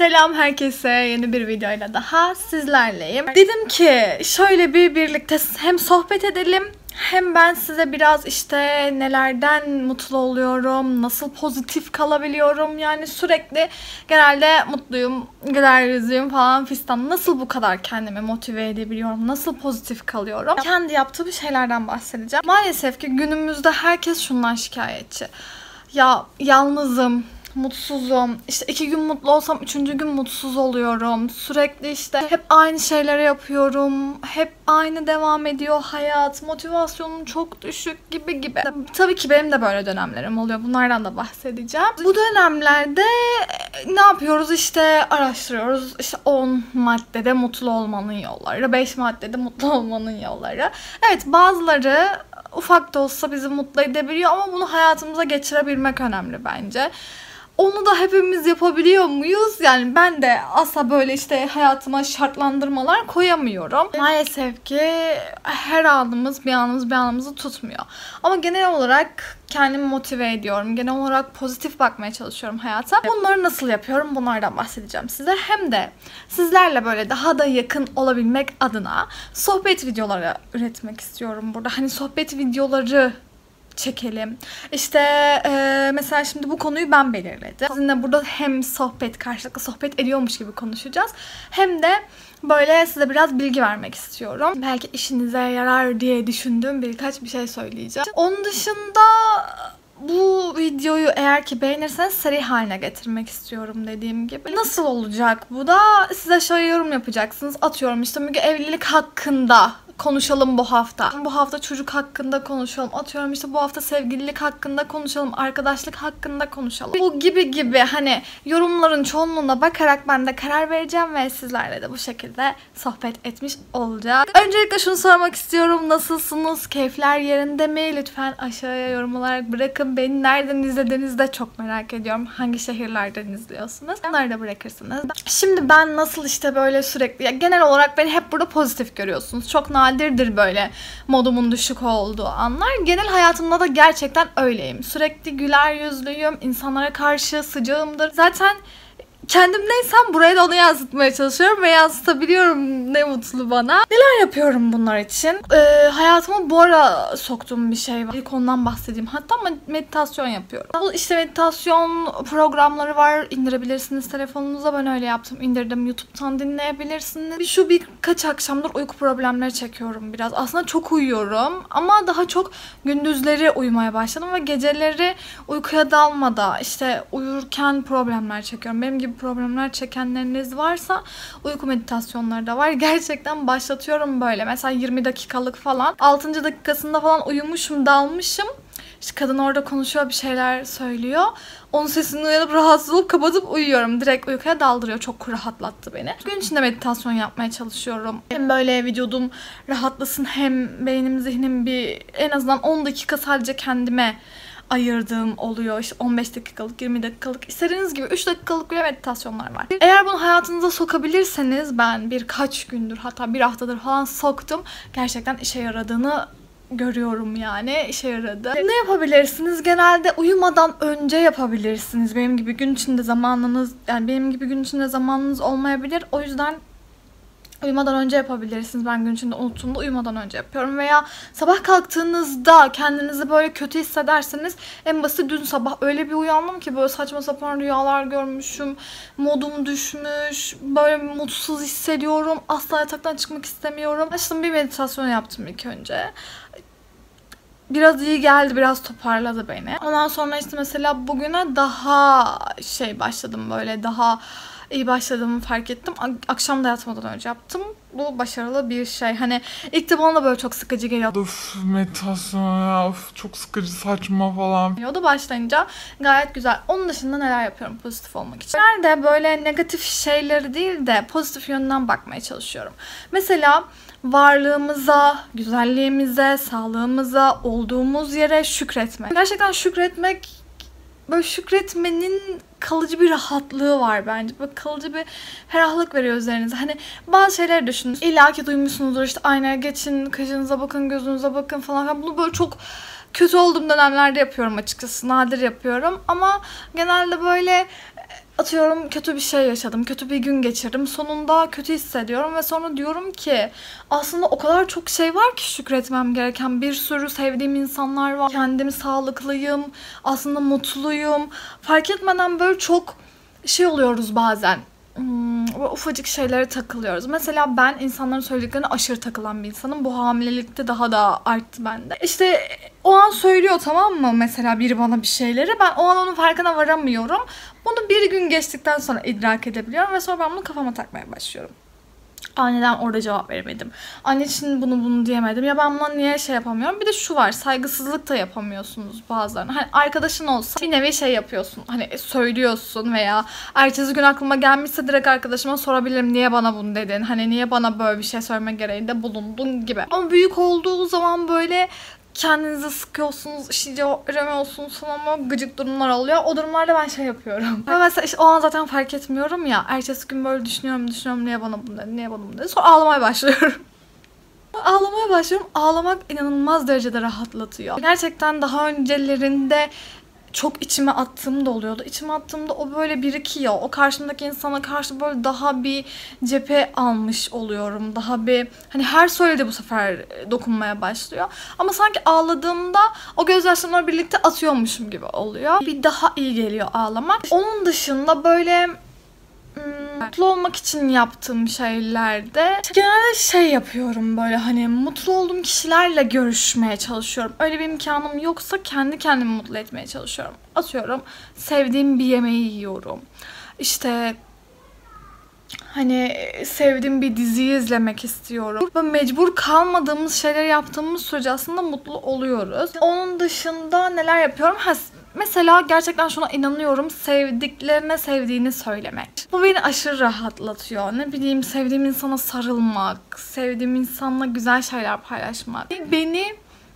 Selam herkese. Yeni bir videoyla daha sizlerleyim. Dedim ki şöyle bir birlikte hem sohbet edelim hem ben size biraz işte nelerden mutlu oluyorum, nasıl pozitif kalabiliyorum. Yani sürekli genelde mutluyum, güler yüzlüyüm falan fistan. Nasıl bu kadar kendimi motive edebiliyorum, nasıl pozitif kalıyorum. Kendi yaptığım şeylerden bahsedeceğim. Maalesef ki günümüzde herkes şundan şikayetçi. Ya yalnızım, mutsuzum. İşte iki gün mutlu olsam üçüncü gün mutsuz oluyorum. Sürekli işte hep aynı şeyleri yapıyorum. Hep aynı devam ediyor hayat. Motivasyonum çok düşük gibi gibi. Tabii ki benim de böyle dönemlerim oluyor. Bunlardan da bahsedeceğim. Bu dönemlerde ne yapıyoruz? İşte araştırıyoruz. İşte 10 maddede mutlu olmanın yolları. 5 maddede mutlu olmanın yolları. Evet bazıları ufak da olsa bizi mutlu edebiliyor ama bunu hayatımıza geçirebilmek önemli bence. Onu da hepimiz yapabiliyor muyuz? Yani ben de asla böyle işte hayatıma şartlandırmalar koyamıyorum. Maalesef ki her anımız bir anımız bir anımızı tutmuyor. Ama genel olarak kendimi motive ediyorum. Genel olarak pozitif bakmaya çalışıyorum hayata. Bunları nasıl yapıyorum? Bunlardan bahsedeceğim size. Hem de sizlerle böyle daha da yakın olabilmek adına sohbet videoları üretmek istiyorum burada. Hani sohbet videoları çekelim. İşte e, mesela şimdi bu konuyu ben belirledim. Sizinle burada hem sohbet, karşılıklı sohbet ediyormuş gibi konuşacağız. Hem de böyle size biraz bilgi vermek istiyorum. Belki işinize yarar diye düşündüğüm birkaç bir şey söyleyeceğim. Onun dışında bu videoyu eğer ki beğenirseniz seri haline getirmek istiyorum dediğim gibi. Nasıl olacak bu da? Size şöyle yorum yapacaksınız. Atıyorum işte Müge evlilik hakkında konuşalım bu hafta. Bu hafta çocuk hakkında konuşalım. Atıyorum işte bu hafta sevgililik hakkında konuşalım. Arkadaşlık hakkında konuşalım. Bu gibi gibi hani yorumların çoğunluğuna bakarak ben de karar vereceğim ve sizlerle de bu şekilde sohbet etmiş olacağım. Öncelikle şunu sormak istiyorum. Nasılsınız? Keyifler yerinde mi? Lütfen aşağıya yorum olarak bırakın. Beni nereden izlediğinizi de çok merak ediyorum. Hangi şehirlerden izliyorsunuz? Onları da bırakırsınız. Şimdi ben nasıl işte böyle sürekli ya genel olarak beni hep burada pozitif görüyorsunuz. Çok nadir nadirdir böyle modumun düşük olduğu anlar. Genel hayatımda da gerçekten öyleyim. Sürekli güler yüzlüyüm, insanlara karşı sıcağımdır. Zaten kendim neysem buraya da onu yansıtmaya çalışıyorum ve yansıtabiliyorum ne mutlu bana. Neler yapıyorum bunlar için? Ee, hayatıma bu ara soktuğum bir şey var. İlk ondan bahsedeyim. Hatta meditasyon yapıyorum. İşte meditasyon programları var. indirebilirsiniz telefonunuza. Ben öyle yaptım. indirdim. YouTube'dan dinleyebilirsiniz. Şu birkaç akşamdır uyku problemleri çekiyorum biraz. Aslında çok uyuyorum ama daha çok gündüzleri uyumaya başladım ve geceleri uykuya dalmada işte uyurken problemler çekiyorum. Benim gibi problemler çekenleriniz varsa uyku meditasyonları da var. Gerçekten başlatıyorum böyle. Mesela 20 dakikalık falan. 6. dakikasında falan uyumuşum, dalmışım. İşte kadın orada konuşuyor bir şeyler söylüyor. Onun sesini uyanıp rahatsız olup kapatıp uyuyorum. Direkt uykuya daldırıyor. Çok rahatlattı beni. Gün içinde meditasyon yapmaya çalışıyorum. Hem böyle vücudum rahatlasın hem beynim zihnim bir en azından 10 dakika sadece kendime ayırdığım oluyor. İşte 15 dakikalık, 20 dakikalık, istediğiniz gibi 3 dakikalık bile meditasyonlar var. Eğer bunu hayatınıza sokabilirseniz ben birkaç gündür hatta bir haftadır falan soktum. Gerçekten işe yaradığını görüyorum yani işe yaradı. Ne yapabilirsiniz? Genelde uyumadan önce yapabilirsiniz. Benim gibi gün içinde zamanınız yani benim gibi gün içinde zamanınız olmayabilir. O yüzden Uyumadan önce yapabilirsiniz. Ben gün içinde unuttuğumda uyumadan önce yapıyorum. Veya sabah kalktığınızda kendinizi böyle kötü hissederseniz en basit dün sabah öyle bir uyandım ki böyle saçma sapan rüyalar görmüşüm. Modum düşmüş. Böyle mutsuz hissediyorum. Asla yataktan çıkmak istemiyorum. Açtım bir meditasyon yaptım ilk önce biraz iyi geldi, biraz toparladı beni. Ondan sonra işte mesela bugüne daha şey başladım böyle daha iyi başladığımı fark ettim. Akşam da yatmadan önce yaptım. Bu başarılı bir şey. Hani ilk de bana da böyle çok sıkıcı geliyordu. Uf meditasyon ya uf, çok sıkıcı saçma falan. Diyordu başlayınca gayet güzel. Onun dışında neler yapıyorum pozitif olmak için? Nerede böyle negatif şeyleri değil de pozitif yönden bakmaya çalışıyorum. Mesela varlığımıza, güzelliğimize, sağlığımıza, olduğumuz yere şükretmek. Gerçekten şükretmek böyle şükretmenin kalıcı bir rahatlığı var bence. Böyle kalıcı bir ferahlık veriyor üzerinize. Hani bazı şeyler düşünün. İlla ki duymuşsunuzdur işte aynaya geçin, kaşınıza bakın, gözünüze bakın falan. Bunu böyle çok kötü olduğum dönemlerde yapıyorum açıkçası. Nadir yapıyorum. Ama genelde böyle atıyorum kötü bir şey yaşadım, kötü bir gün geçirdim. Sonunda kötü hissediyorum ve sonra diyorum ki aslında o kadar çok şey var ki şükretmem gereken. Bir sürü sevdiğim insanlar var. Kendim sağlıklıyım, aslında mutluyum. Fark etmeden böyle çok şey oluyoruz bazen. Hmm, ufacık şeylere takılıyoruz. Mesela ben insanların söylediklerine aşırı takılan bir insanım. Bu hamilelikte daha da arttı bende. İşte o an söylüyor tamam mı mesela biri bana bir şeyleri. Ben o an onun farkına varamıyorum. Bunu bir gün geçtikten sonra idrak edebiliyorum ve sonra ben bunu kafama takmaya başlıyorum. Anneden orada cevap veremedim. Anne için bunu bunu diyemedim. Ya ben buna niye şey yapamıyorum? Bir de şu var. Saygısızlık da yapamıyorsunuz bazılarına. Hani arkadaşın olsa bir nevi şey yapıyorsun. Hani söylüyorsun veya ertesi gün aklıma gelmişse direkt arkadaşıma sorabilirim. Niye bana bunu dedin? Hani niye bana böyle bir şey söyleme gereğinde bulundun gibi. Ama büyük olduğu zaman böyle kendinizi sıkıyorsunuz, işte cevap veremiyorsunuz falan ama gıcık durumlar oluyor. O durumlarda ben şey yapıyorum. Ve mesela işte o an zaten fark etmiyorum ya. Ertesi gün böyle düşünüyorum, düşünüyorum niye bana bunu dedi, niye bana bunu dedi. Sonra ağlamaya başlıyorum. Ağlamaya başlıyorum. Ağlamak inanılmaz derecede rahatlatıyor. Gerçekten daha öncelerinde çok içime attığım da oluyordu. İçime attığımda o böyle birikiyor. O karşımdaki insana karşı böyle daha bir cephe almış oluyorum. Daha bir hani her söyledi bu sefer dokunmaya başlıyor. Ama sanki ağladığımda o gözyaşlarımla birlikte atıyormuşum gibi oluyor. Bir daha iyi geliyor ağlamak. Onun dışında böyle mutlu olmak için yaptığım şeylerde genelde şey yapıyorum böyle hani mutlu olduğum kişilerle görüşmeye çalışıyorum. Öyle bir imkanım yoksa kendi kendimi mutlu etmeye çalışıyorum. Atıyorum sevdiğim bir yemeği yiyorum. İşte hani sevdiğim bir diziyi izlemek istiyorum. Ve mecbur kalmadığımız şeyler yaptığımız sürece aslında mutlu oluyoruz. Onun dışında neler yapıyorum? Ha, Mesela gerçekten şuna inanıyorum. Sevdiklerine sevdiğini söylemek. Bu beni aşırı rahatlatıyor. Ne bileyim sevdiğim insana sarılmak, sevdiğim insanla güzel şeyler paylaşmak. Beni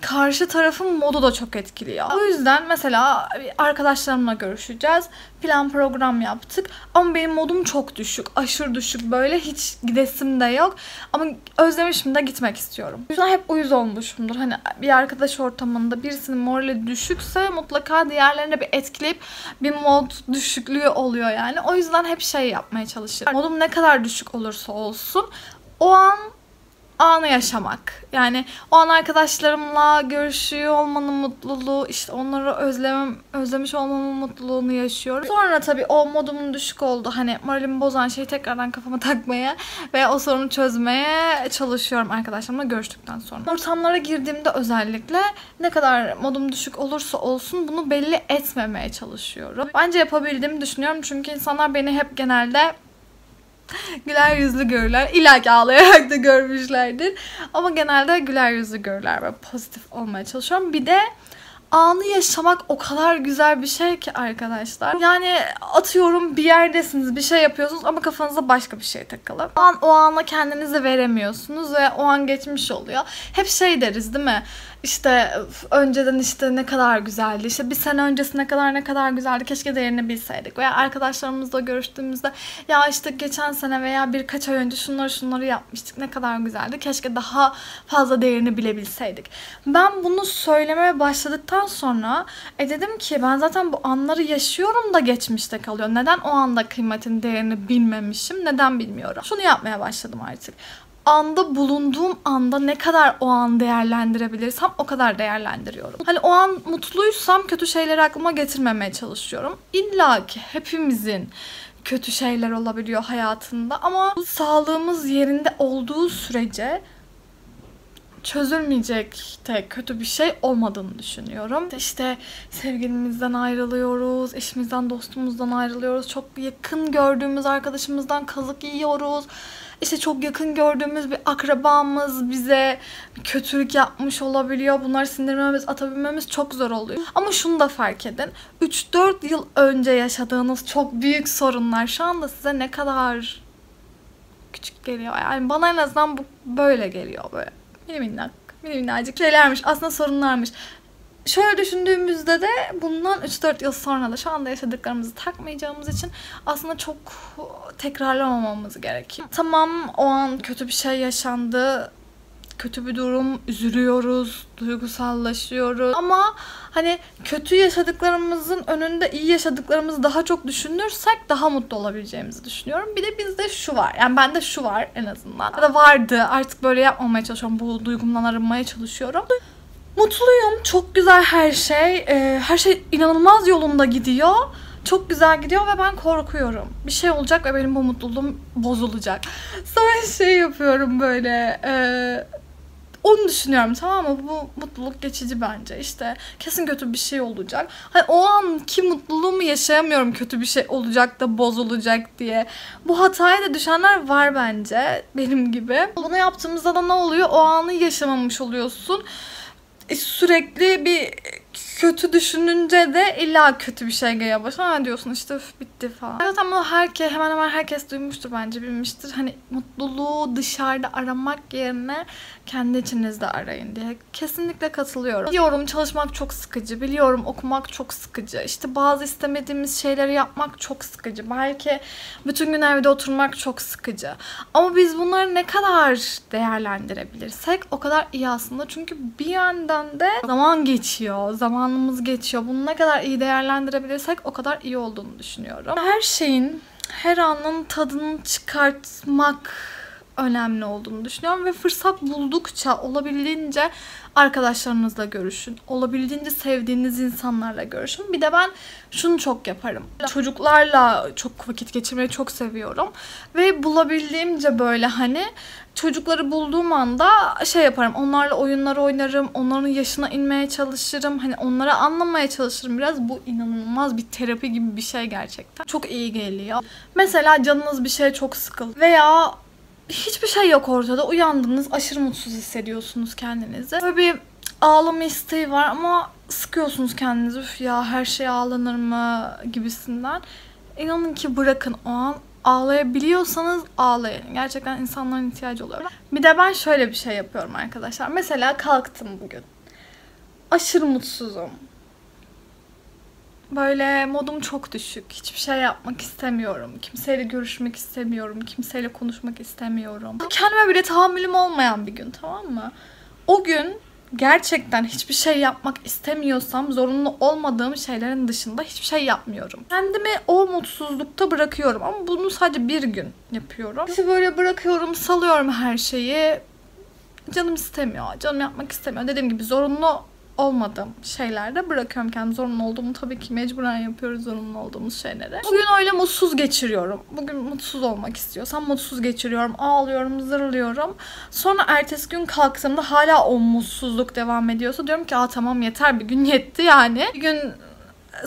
karşı tarafın modu da çok etkiliyor. O yüzden mesela arkadaşlarımla görüşeceğiz. Plan program yaptık. Ama benim modum çok düşük. Aşırı düşük böyle. Hiç gidesim de yok. Ama özlemişim de gitmek istiyorum. O yüzden hep uyuz olmuşumdur. Hani bir arkadaş ortamında birisinin morali düşükse mutlaka diğerlerine bir etkileyip bir mod düşüklüğü oluyor yani. O yüzden hep şey yapmaya çalışırım. Modum ne kadar düşük olursa olsun o an anı yaşamak. Yani o an arkadaşlarımla görüşüyor olmanın mutluluğu, işte onları özlemem, özlemiş olmamın mutluluğunu yaşıyorum. Sonra tabii o modumun düşük oldu. Hani moralimi bozan şeyi tekrardan kafama takmaya ve o sorunu çözmeye çalışıyorum arkadaşlarımla görüştükten sonra. Ortamlara girdiğimde özellikle ne kadar modum düşük olursa olsun bunu belli etmemeye çalışıyorum. Bence yapabildiğimi düşünüyorum çünkü insanlar beni hep genelde güler yüzlü görürler. İlla ki ağlayarak da görmüşlerdir. Ama genelde güler yüzlü görürler ve pozitif olmaya çalışıyorum. Bir de anı yaşamak o kadar güzel bir şey ki arkadaşlar. Yani atıyorum bir yerdesiniz, bir şey yapıyorsunuz ama kafanıza başka bir şey takılı. O an o ana kendinizi veremiyorsunuz ve o an geçmiş oluyor. Hep şey deriz değil mi? İşte önceden işte ne kadar güzeldi. İşte bir sene öncesine kadar ne kadar güzeldi. Keşke değerini bilseydik. Veya arkadaşlarımızla görüştüğümüzde ya işte geçen sene veya birkaç ay önce şunları şunları yapmıştık. Ne kadar güzeldi. Keşke daha fazla değerini bilebilseydik. Ben bunu söylemeye başladıktan sonra e dedim ki ben zaten bu anları yaşıyorum da geçmişte kalıyor. Neden o anda kıymetin değerini bilmemişim? Neden bilmiyorum? Şunu yapmaya başladım artık anda bulunduğum anda ne kadar o an değerlendirebilirsem o kadar değerlendiriyorum. Hani o an mutluysam kötü şeyleri aklıma getirmemeye çalışıyorum. İlla ki hepimizin kötü şeyler olabiliyor hayatında ama sağlığımız yerinde olduğu sürece çözülmeyecek de kötü bir şey olmadığını düşünüyorum. İşte sevgilimizden ayrılıyoruz, eşimizden, dostumuzdan ayrılıyoruz. Çok yakın gördüğümüz arkadaşımızdan kazık yiyoruz işte çok yakın gördüğümüz bir akrabamız bize kötülük yapmış olabiliyor. Bunları sindirmemiz, atabilmemiz çok zor oluyor. Ama şunu da fark edin. 3-4 yıl önce yaşadığınız çok büyük sorunlar şu anda size ne kadar küçük geliyor. Yani bana en azından bu böyle geliyor böyle. Mini minnak, mini minnacık şeylermiş. Aslında sorunlarmış şöyle düşündüğümüzde de bundan 3-4 yıl sonra da şu anda yaşadıklarımızı takmayacağımız için aslında çok tekrarlamamamız gerekiyor. Tamam o an kötü bir şey yaşandı kötü bir durum, üzülüyoruz, duygusallaşıyoruz. Ama hani kötü yaşadıklarımızın önünde iyi yaşadıklarımızı daha çok düşünürsek daha mutlu olabileceğimizi düşünüyorum. Bir de bizde şu var. Yani bende şu var en azından. Ya da vardı. Artık böyle yapmamaya çalışıyorum. Bu duygumdan arınmaya çalışıyorum. Mutluyum. Çok güzel her şey. Ee, her şey inanılmaz yolunda gidiyor. Çok güzel gidiyor ve ben korkuyorum. Bir şey olacak ve benim bu mutluluğum bozulacak. Sonra şey yapıyorum böyle. E, onu düşünüyorum tamam mı? Bu mutluluk geçici bence. İşte kesin kötü bir şey olacak. Hani o anki mutluluğumu yaşayamıyorum kötü bir şey olacak da bozulacak diye. Bu hataya da düşenler var bence benim gibi. Bunu yaptığımızda da ne oluyor? O anı yaşamamış oluyorsun. E, sürekli bir kötü düşününce de illa kötü bir şey geliyor başına. Ha diyorsun işte bitti falan. Evet ama herkes, hemen hemen herkes duymuştur bence bilmiştir. Hani mutluluğu dışarıda aramak yerine kendi içinizde arayın diye. Kesinlikle katılıyorum. Biliyorum çalışmak çok sıkıcı. Biliyorum okumak çok sıkıcı. İşte bazı istemediğimiz şeyleri yapmak çok sıkıcı. Belki bütün gün evde oturmak çok sıkıcı. Ama biz bunları ne kadar değerlendirebilirsek o kadar iyi aslında. Çünkü bir yandan da zaman geçiyor. Zamanımız geçiyor. Bunu ne kadar iyi değerlendirebilirsek o kadar iyi olduğunu düşünüyorum. Her şeyin, her anın tadını çıkartmak önemli olduğunu düşünüyorum ve fırsat buldukça olabildiğince arkadaşlarınızla görüşün. Olabildiğince sevdiğiniz insanlarla görüşün. Bir de ben şunu çok yaparım. Çocuklarla çok vakit geçirmeyi çok seviyorum. Ve bulabildiğimce böyle hani çocukları bulduğum anda şey yaparım. Onlarla oyunlar oynarım. Onların yaşına inmeye çalışırım. Hani onlara anlamaya çalışırım biraz. Bu inanılmaz bir terapi gibi bir şey gerçekten. Çok iyi geliyor. Mesela canınız bir şey çok sıkıl veya hiçbir şey yok ortada. Uyandınız, aşırı mutsuz hissediyorsunuz kendinizi. Böyle bir ağlama isteği var ama sıkıyorsunuz kendinizi. Üf ya her şey ağlanır mı gibisinden. İnanın ki bırakın o an ağlayabiliyorsanız ağlayın. Gerçekten insanların ihtiyacı oluyor. Bir de ben şöyle bir şey yapıyorum arkadaşlar. Mesela kalktım bugün. Aşırı mutsuzum. Böyle modum çok düşük. Hiçbir şey yapmak istemiyorum. Kimseyle görüşmek istemiyorum. Kimseyle konuşmak istemiyorum. Kendime bile tahammülüm olmayan bir gün tamam mı? O gün gerçekten hiçbir şey yapmak istemiyorsam zorunlu olmadığım şeylerin dışında hiçbir şey yapmıyorum. Kendimi o mutsuzlukta bırakıyorum ama bunu sadece bir gün yapıyorum. İşte böyle bırakıyorum, salıyorum her şeyi. Canım istemiyor, canım yapmak istemiyor. Dediğim gibi zorunlu olmadığım şeylerde bırakıyorum kendimi. Zorunlu olduğumu tabii ki mecburen yapıyoruz zorunlu olduğumuz şeyleri. Bugün öyle mutsuz geçiriyorum. Bugün mutsuz olmak istiyorsam mutsuz geçiriyorum. Ağlıyorum, zırlıyorum. Sonra ertesi gün kalktığımda hala o mutsuzluk devam ediyorsa diyorum ki aa tamam yeter bir gün yetti yani. Bir gün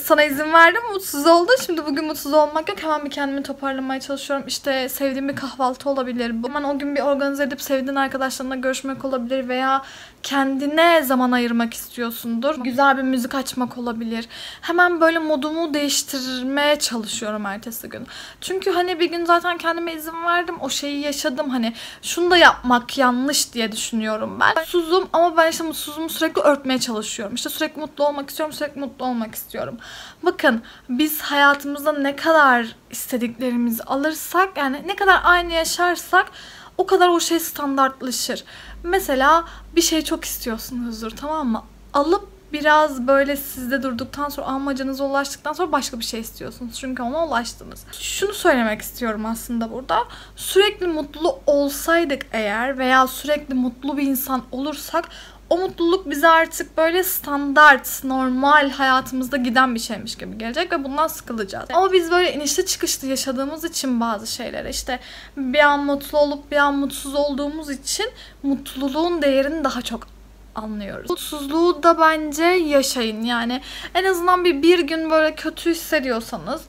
sana izin verdim mutsuz oldun. Şimdi bugün mutsuz olmak yok. Hemen bir kendimi toparlamaya çalışıyorum. İşte sevdiğim bir kahvaltı olabilir. Hemen o gün bir organize edip sevdiğin arkadaşlarına görüşmek olabilir veya kendine zaman ayırmak istiyorsundur. Güzel bir müzik açmak olabilir. Hemen böyle modumu değiştirmeye çalışıyorum ertesi gün. Çünkü hani bir gün zaten kendime izin verdim. O şeyi yaşadım. Hani şunu da yapmak yanlış diye düşünüyorum ben. Mutsuzum ama ben işte mutsuzluğumu sürekli örtmeye çalışıyorum. İşte sürekli mutlu olmak istiyorum. Sürekli mutlu olmak istiyorum. Bakın biz hayatımızda ne kadar istediklerimizi alırsak yani ne kadar aynı yaşarsak o kadar o şey standartlaşır. Mesela bir şey çok istiyorsunuzdur tamam mı? Alıp biraz böyle sizde durduktan sonra amacınıza ulaştıktan sonra başka bir şey istiyorsunuz. Çünkü ona ulaştınız. Şunu söylemek istiyorum aslında burada. Sürekli mutlu olsaydık eğer veya sürekli mutlu bir insan olursak o mutluluk bize artık böyle standart, normal hayatımızda giden bir şeymiş gibi gelecek ve bundan sıkılacağız. Ama biz böyle inişli çıkışlı yaşadığımız için bazı şeyler işte bir an mutlu olup bir an mutsuz olduğumuz için mutluluğun değerini daha çok anlıyoruz. Mutsuzluğu da bence yaşayın. Yani en azından bir bir gün böyle kötü hissediyorsanız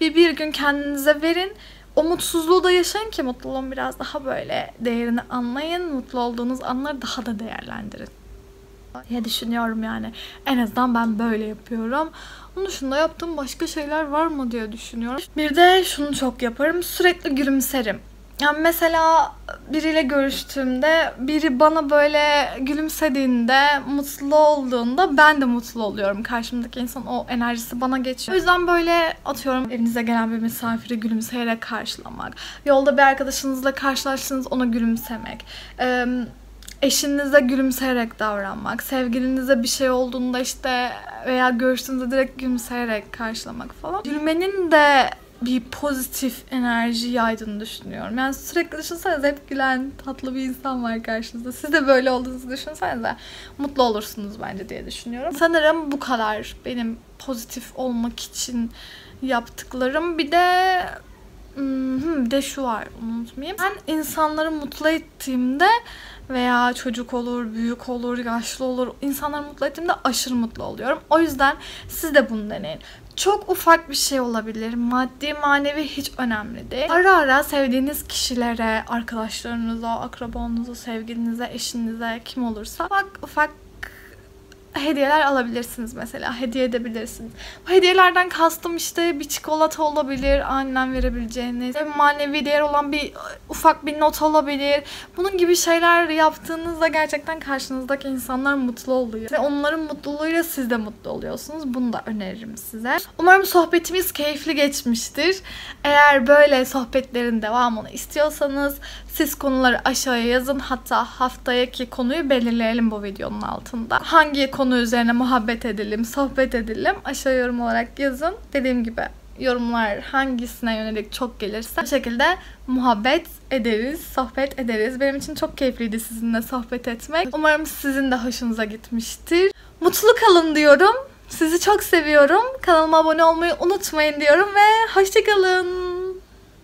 bir bir gün kendinize verin. O mutsuzluğu da yaşayın ki mutluluğun biraz daha böyle değerini anlayın. Mutlu olduğunuz anları daha da değerlendirin diye düşünüyorum yani. En azından ben böyle yapıyorum. Onun dışında yaptığım başka şeyler var mı diye düşünüyorum. Bir de şunu çok yaparım. Sürekli gülümserim. Yani mesela biriyle görüştüğümde biri bana böyle gülümsediğinde, mutlu olduğunda ben de mutlu oluyorum. Karşımdaki insan o enerjisi bana geçiyor. O yüzden böyle atıyorum evinize gelen bir misafiri gülümseyerek karşılamak. Yolda bir arkadaşınızla karşılaştığınız ona gülümsemek. Ee, eşinize gülümseyerek davranmak, sevgilinize bir şey olduğunda işte veya görüştüğünüzde direkt gülümseyerek karşılamak falan. Gülmenin de bir pozitif enerji yaydığını düşünüyorum. Yani sürekli düşünsenize hep gülen tatlı bir insan var karşınızda. Siz de böyle olduğunuzu düşünsenize mutlu olursunuz bence diye düşünüyorum. Sanırım bu kadar benim pozitif olmak için yaptıklarım. Bir de hmm, bir de şu var unutmayayım. Ben insanları mutlu ettiğimde veya çocuk olur, büyük olur, yaşlı olur. insanları mutlu ettiğimde aşırı mutlu oluyorum. O yüzden siz de bunu deneyin. Çok ufak bir şey olabilir. Maddi, manevi hiç önemli değil. Ara ara sevdiğiniz kişilere, arkadaşlarınıza, akrabanıza, sevgilinize, eşinize, kim olursa ufak ufak hediyeler alabilirsiniz mesela. Hediye edebilirsiniz. Bu hediyelerden kastım işte bir çikolata olabilir, annem verebileceğiniz. Manevi değer olan bir ufak bir not olabilir. Bunun gibi şeyler yaptığınızda gerçekten karşınızdaki insanlar mutlu oluyor. Ve onların mutluluğuyla siz de mutlu oluyorsunuz. Bunu da öneririm size. Umarım sohbetimiz keyifli geçmiştir. Eğer böyle sohbetlerin devamını istiyorsanız siz konuları aşağıya yazın. Hatta haftayaki konuyu belirleyelim bu videonun altında. Hangi konu üzerine muhabbet edelim, sohbet edelim aşağı yorum olarak yazın. Dediğim gibi yorumlar hangisine yönelik çok gelirse bu şekilde muhabbet ederiz, sohbet ederiz. Benim için çok keyifliydi sizinle sohbet etmek. Umarım sizin de hoşunuza gitmiştir. Mutlu kalın diyorum. Sizi çok seviyorum. Kanalıma abone olmayı unutmayın diyorum ve hoşçakalın.